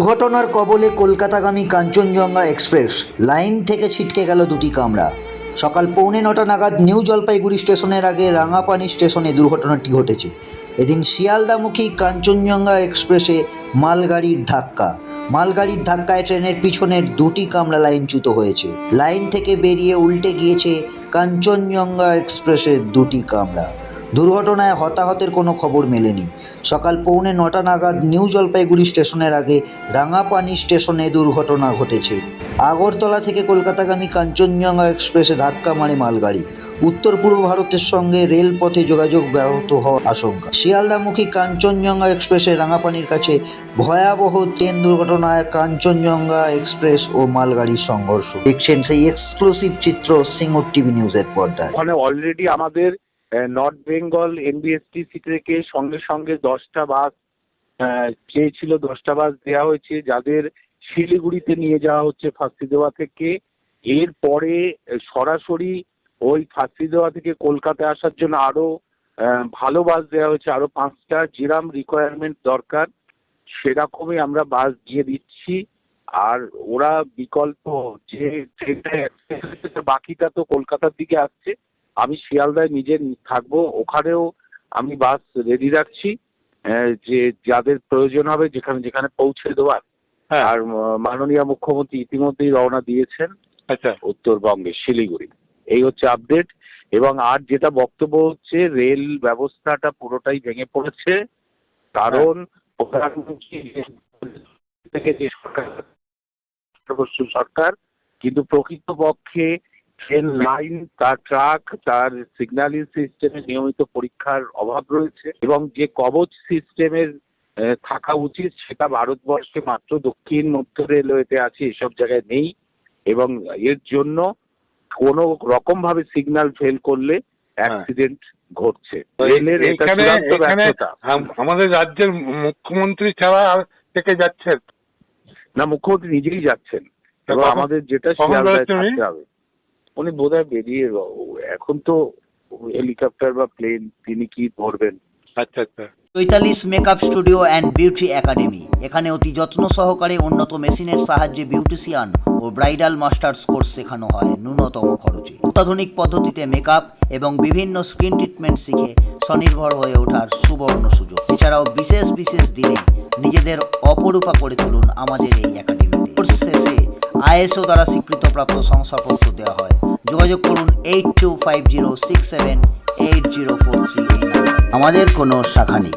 দুর্ঘটনার কবলে কলকাতাগামী Kanchenjunga express. Line থেকে ছিটকে গেল দুটি কামরা। সকাল পৌনে নটা নাগাদ নিউ জলপাইগুড়ি স্টেশনের আগে রাঙাপানি স্টেশনে দুর্ঘটনাটি ঘটেছে। এদিন শিয়ালদামুখী কাঞ্চনজঙ্ঘা এক্সপ্রেসে মালগাড়ির ধাক্কা। মালগাড়ির ধাক্কায় ট্রেনের পিছনের দুটি কামরা লাইনচ্যুত হয়েছে। লাইন থেকে বেরিয়ে উল্টে গিয়েছে কাঞ্চনজঙ্ঘা এক্সপ্রেসের দুটি কামরা। দুর্ঘটনায় হতাহতের কোনো খবর মেলেনি। সকাল পৌনে নটা নাগাদ নিউ জলপাইগুড়ি স্টেশনের আগে রাঙাপানি স্টেশনে দুর্ঘটনা ঘটেছে। আগরতলা থেকে কলকাতাগামী কাঞ্চনজঙ্ঘা এক্সপ্রেসে ধাক্কা মারে মালগাড়ি। উত্তর পূর্ব ভারতের সঙ্গে রেলপথে যোগাযোগ ব্যাহত হওয়ার আশঙ্কা। শিয়ালদামুখী কাঞ্চনজঙ্ঘা এক্সপ্রেসে রাঙাপানির কাছে ভয়াবহ ট্রেন দুর্ঘটনায় কাঞ্চনজঙ্ঘা এক্সপ্রেস ও মালগাড়ির সংঘর্ষ। দেখছেন সেই এক্সক্লুসিভ চিত্র সিঙ্গুর টিভি নিউজের পর্দায়। অলরেডি আমাদের নর্থ বেঙ্গল এনবিএসটিসি থেকে সঙ্গে সঙ্গে দশটা বাস চেয়েছিল দশটা বাস দেওয়া হয়েছে, যাদের শিলিগুড়িতে নিয়ে যাওয়া হচ্ছে ফাঁসি দেওয়া থেকে এরপরে সরাসরি ওই ফাঁসি দেওয়া থেকে কলকাতায় আসার জন্য আরও ভালো বাস দেওয়া হয়েছে, আরও পাঁচটা যেরাম রিকোয়ারমেন্ট দরকার। সেরকমই আমরা বাস দিয়ে দিচ্ছি। আর ওরা বিকল্প যে ট্রেনটা বাকিটা তো কলকাতার দিকে আসছে। আমি শিয়ালদায় নিজে থাকব ওখানেও আমি বাস রেডি রাখছি যে যাদের প্রয়োজন হবে যেখানে যেখানে পৌঁছে দেওয়ার। হ্যাঁ। আর মাননীয় মুখ্যমন্ত্রী ইতিমধ্যেই রওনা দিয়েছেন আচ্ছা। উত্তরবঙ্গে শিলিগুড়ি। এই হচ্ছে আপডেট এবং আর যেটা বক্তব্য হচ্ছে রেল ব্যবস্থাটা পুরোটাই ভেঙে পড়েছে। কারণ প্রধানমন্ত্রী থেকে যে সরকার সরকার কিন্তু প্রকৃতপক্ষে ট্রেন লাইন তার ট্রাক তার সিগন্যালিং সিস্টেমে নিয়মিত পরীক্ষার অভাব রয়েছে এবং যে কবচ সিস্টেমের থাকা উচিত সেটা ভারতবর্ষে মাত্র দক্ষিণ মধ্য রেলওয়েতে আছে এসব জায়গায় নেই এবং এর জন্য কোনো রকম ভাবে সিগন্যাল ফেল করলে অ্যাক্সিডেন্ট ঘটছে। রেলের এটা চূড়ান্ত ব্যর্থতা। আমাদের রাজ্যের মুখ্যমন্ত্রী ছাড়া আর থেকে যাচ্ছেন? না মুখ্যমন্ত্রী নিজেই যাচ্ছেন। এবং আমাদের যেটা কখন শিয়ালদায় থাকতে হবে। উনি বোধহয় বেরিয়ে এখন তো হেলিকপ্টার বা প্লেন তিনি কি ধরবেন? আচ্ছা আচ্ছা। Chaitali's makeup studio and beauty academy এখানে অতি যত্ন সহকারে উন্নত মেশিনের সাহায্যে বিউটিশিয়ান ও ব্রাইডাল মাস্টার্স কোর্স শেখানো হয় ন্যূনতম খরচে। অত্যাধুনিক পদ্ধতিতে মেকআপ এবং বিভিন্ন স্কিন ট্রিটমেন্ট শিখে স্বনির্ভর হয়ে ওঠার সুবর্ণ সুযোগ। এছাড়াও বিশেষ বিশেষ দিনে নিজেদের অপরূপা করে তুলুন আমাদের এই একাডেমিতে কোর্স শেষে আইএসও দ্বারা স্বীকৃতপ্রাপ্ত শংসাপত্র দেওয়া হয়। যোগাযোগ করুন eight two five zero six seven eight zero four three আমাদের কোনো শাখা নেই।